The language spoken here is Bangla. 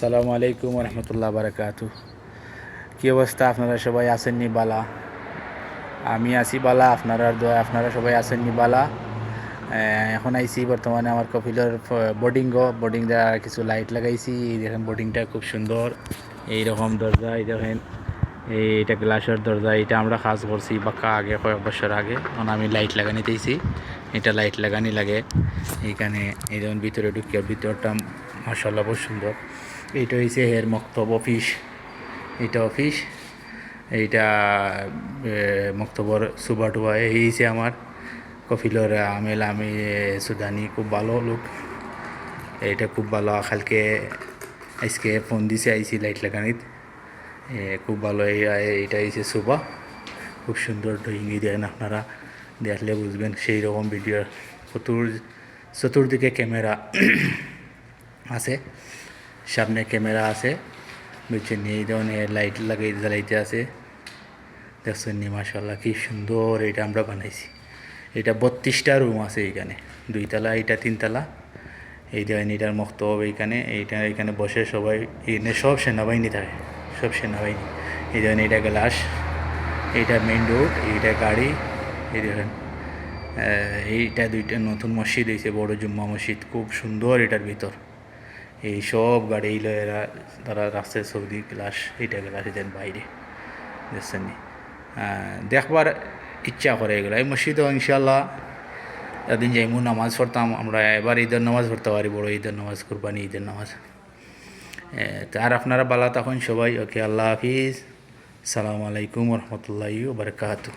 সালামু আলাইকুম রহমতুল্লাহ বারাকাতু কী অবস্থা? আপনারা সবাই আসেননি বালা? আমি আছি বালা, আপনারা দোয়া, আপনারা সবাই আসেননি বালা? এখন আইছি বর্তমানে আমার কপিলের বোর্ডিংও বোর্ডিং দেওয়া কিছু লাইট লাগাইছি। দেখেন বোর্ডিংটা খুব সুন্দর। এইরকম দরজা, এই দেখেন। এইটা গ্লাসের দরজা। এটা আমরা কাজ করছি বাক্কা আগে, কয়েক বছর আগে। এখন আমি লাইট লাগানি দিয়েছি এটা লাইট লাগানি লাগে। এইখানে এই যেমন ভিতরে ঢুকিয়ে ভিতরটা মাসাল্লাহ বহুত সুন্দর। এইটা হয়েছে হের মক্তব অফিস এটা অফিস এইটা মক্তবর সুবা টুবা এই হয়েছে আমার। কফিলর আমেল আমি সুদানি। খুব ভালো লোক। এইটা খুব ভালো। কালকে, আজকে ফোন দিছে আইসি লাইট লাগানিত। খুব ভালো। এইটা হয়েছে সুবা। খুব সুন্দর ড্রয়িংই দেন আপনারা। দেখলে বুঝবেন সেই রকম ভিডিও চতুর, চতুর্দিকে ক্যামেরা আছে, সামনে ক্যামেরা আছে বুঝছেন এই ধরনের লাইট লাগাই জ্বালাইতে আছে। দেখছেন নি মাসাল্লাহ কি সুন্দর এটা আমরা বানাইছি। এটা বত্রিশটা রুম আছে এইখানে দুইতলা, এটা তিনতলা। এই দেখেন এটার মক্তব এইখানে, এইটা এখানে বসে সবাই, এখানে সব সেনাবাহিনী থাকে, সব সেনাবাহিনী। এই দেখেন এটা গ্লাস এইটা মেইন রোড এইটা গাড়ি। এই দেখেন এইটা দুইটা নতুন মসজিদ হয়েছে বড় জুম্মা মসজিদ, খুব সুন্দর এটার ভিতর। এই সব গাড়ি এলো এরা তারা রাস্তায় সৌদি গ্লাস, এইটা গ্লাস দেন বাইরে, দেখছেন দেখবার ইচ্ছা করে এগুলো। এই মসজিদও ইনশাল্লাহ একদিন যাইমু, নামাজ পড়তাম, আমরা এবার ঈদের নামাজ পড়তে পারি, বড় ঈদের নামাজ, কুরবানি ঈদের নামাজ। আর আপনারা বালা তখন সবাই। ওকে, আল্লাহ হাফিজ। সালামু আলাইকুম রহমতুল্লাহ বারকাতু